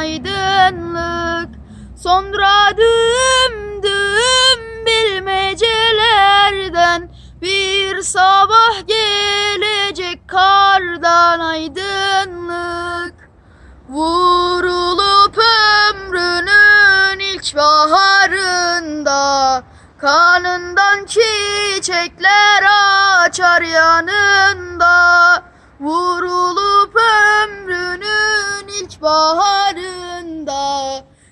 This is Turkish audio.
aydınlık. Sonra düm düm bilmecelerden Bir sabah gelecek kardan aydınlık. Vurulup ömrünün ilk baharında Kanından çiçekler açar yanında. Vurulup